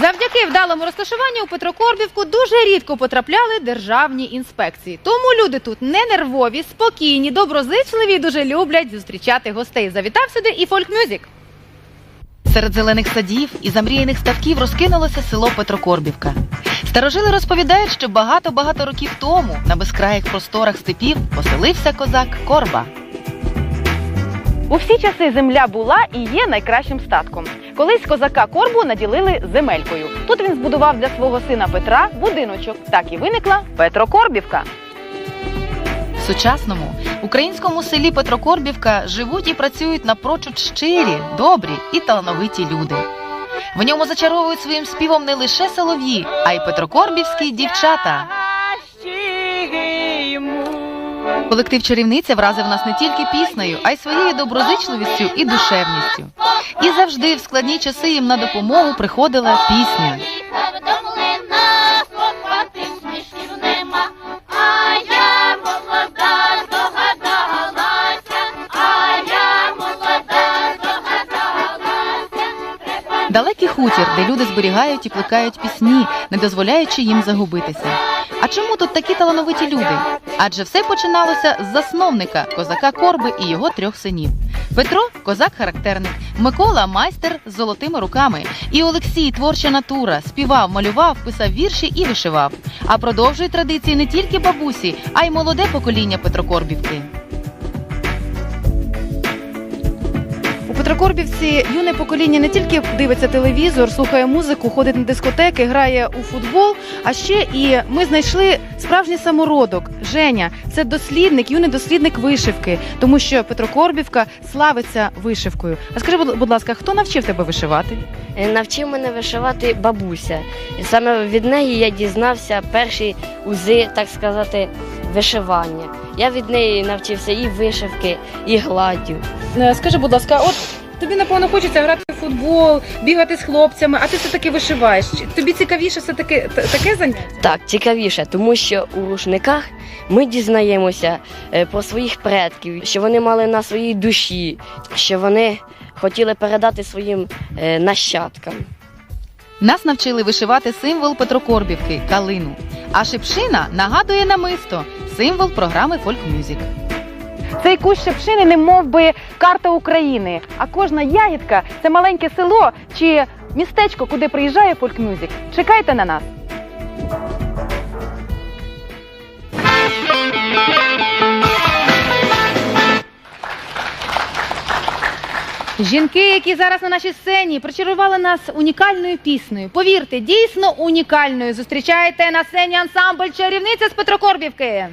Завдяки вдалому розташуванню у Петрокорбівку дуже рідко потрапляли державні інспекції. Тому люди тут не нервові, спокійні, доброзичливі і дуже люблять зустрічати гостей. Завітав сюди і фольк-мюзик. Серед зелених садів і замріяних ставків розкинулося село Петрокорбівка. Старожили розповідають, що багато-багато років тому на безкраїх просторах степів поселився козак Корба. У всі часи земля була і є найкращим статком. Колись козака Корбу наділили земелькою. Тут він збудував для свого сина Петра будиночок. Так і виникла Петрокорбівка. В сучасному українському селі Петрокорбівка живуть і працюють напрочуд щирі, добрі і талановиті люди. В ньому зачаровують своїм співом не лише солов'ї, а й петрокорбівські дівчата. Колектив чарівниця вразив нас не тільки піснею, а й своєю доброзичливістю і душевністю. І завжди в складні часи їм на допомогу приходила пісня. Далекий хутір, де люди зберігають і плекають пісні, не дозволяючи їм загубитися. А чому тут такі талановиті люди? Адже все починалося з засновника козака Корби і його трьох синів. Петро козак характерник, Микола майстер з золотими руками. І Олексій творча натура, співав, малював, писав вірші і вишивав. А продовжує традиції не тільки бабусі, а й молоде покоління Петрокорбівки. Петрокорбівці юне покоління не тільки дивиться телевізор, слухає музику, ходить на дискотеки, грає у футбол. А ще і ми знайшли справжній самородок. Женя це дослідник, юний дослідник вишивки, тому що Петрокорбівка славиться вишивкою. А скажи, будь- ласка, хто навчив тебе вишивати? Е, Навчив мене вишивати бабуся. І саме від неї я дізнався перші узи, так сказати, вишивання. Я від неї навчився і вишивки, і гладдю. Е, Скажи, будь ласка, от тобі напевно хочеться грати в футбол, бігати з хлопцями, а ти все таки вишиваєш. Тобі цікавіше все таки таке заняття? Так, цікавіше, тому що у рушниках ми дізнаємося е, про своїх предків, що вони мали на своїй душі, що вони хотіли передати своїм е, нащадкам. Нас навчили вишивати символ Петрокорбівки калину. А шипшина нагадує намисто символ програми Folk Music. Цей кущ шепшини не мов би карта України, а кожна ягідка це маленьке село чи містечко, куди приїжджає Music. Чекайте на нас. Жінки, які зараз на нашій сцені, причарували нас унікальною піснею. Повірте, дійсно унікальною. Зустрічайте на сцені ансамбль чарівниця з Петрокорбівки.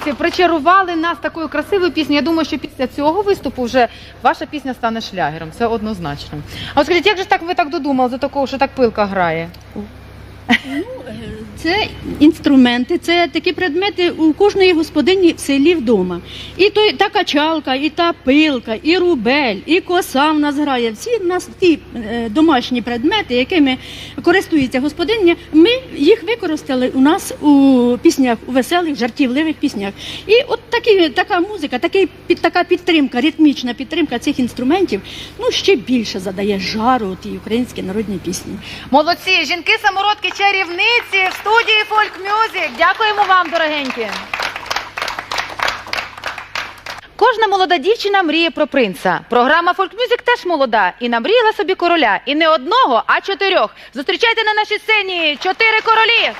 Чарівниці причарували нас такою красивою піснею. Я думаю, що після цього виступу вже ваша пісня стане шлягером. Це однозначно. А от скажіть, як же так ви так додумали до такого, що так пилка грає? Це інструменти, це такі предмети у кожної господині в селі вдома. І той, та качалка, і та пилка, і рубель, і коса в нас грає. Всі в нас ті е, домашні предмети, якими користується господиня, ми їх використали у нас у піснях, у веселих, жартівливих піснях. І от такі, така музика, такий, під, така підтримка, ритмічна підтримка цих інструментів, ну ще більше задає жару тій українській народній пісні. Молодці, жінки самородки чарівниці в студії Folk Music. Дякуємо вам, дорогенькі. Кожна молода дівчина мріє про принца. Програма Folk Music теж молода і намріяла собі короля. І не одного, а чотирьох. Зустрічайте на нашій сцені чотири королі.